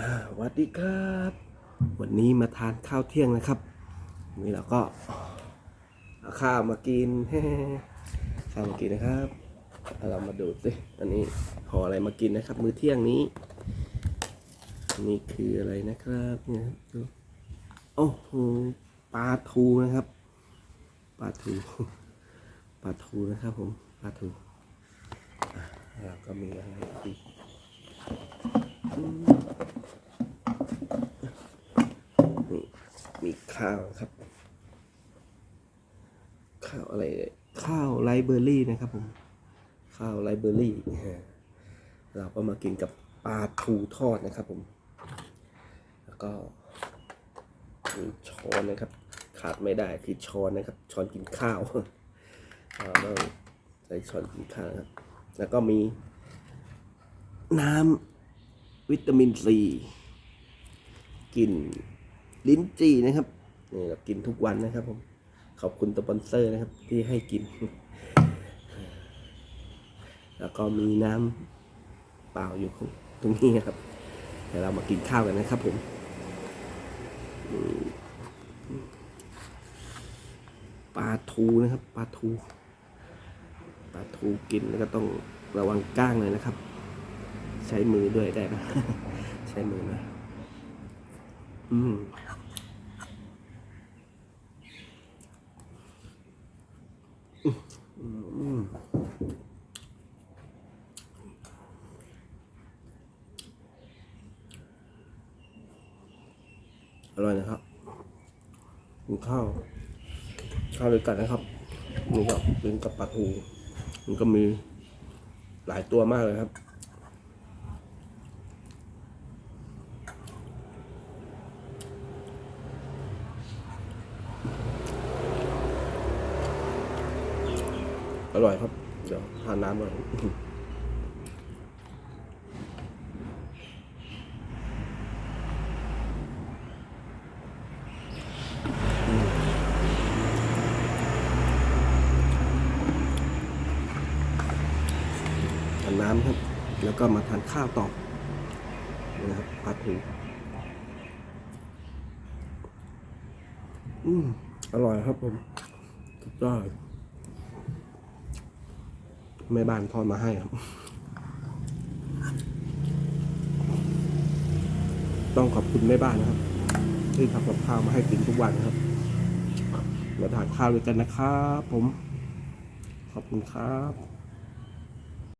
สวัสดีครับ วันนี้มาทานข้าวเที่ยงนะครับนนี้เราก็เอาข้าวมากินข้าวมากินนะครับเอาเรามาดูสิอันนี้ห่ออะไรมากินนะครับ มื้อเที่ยงนี้นี่คืออะไรนะครับเนี่ยดูโอ้โหปลาทูนะครับปลาทูปลาทูนะครับผมปลาทูอะแล้วก็มีอะไรอีก นี่มี ข้าวครับ ข้าวอะไรเนี่ยข้าวไรเบอร์รี่นะครับผมข้าวไรเบอร์รี่ฮะเราก็มากินกับปลาทูทอดนะครับผม แล้วก็ช้อนนะครับ ขาดไม่ได้คือช้อนนะครับ ช้อนกินข้าวเราต้องใช้ช้อนกินข้าวครับ แล้วก็มี น้ำวิตามินซีกินลิ้นจี่นะครับ นี่เรากินทุกวันนะครับผม ขอบคุณสปอนเซอร์นะครับ ที่ให้กิน แล้วก็มีน้ำเปล่าอยู่ตรงนี้นะครับ เดี๋ยวเรามากินข้าวกันนะครับผมปลาทูนะครับปลาทูปลาทูกินแล้วก็ต้องระวังก้างเลยนะครับ ใช้มือด้วยได้นะ ใช้มือนะ อืม อร่อยนะครับกินข้าว ข้าวด้วยกันนะครับนี่ก็เป็นกับปลาทูมันก็มีหลายตัวมากเลยครับ อร่อยครับ เดี๋ยวทานน้ำก่อนทานน้ำครับ แล้วก็มาทานข้าวต่อนะครับปลาทูอืมอร่อยครับผมสุดยอด แม่บ้านทอดมาให้ครับ ต้องขอบคุณแม่บ้านนะครับ ที่ทำกับข้าวมาให้กินทุกวันนะครับมาทานข้าวด้วยกันนะครับ ผม ขอบคุณครับ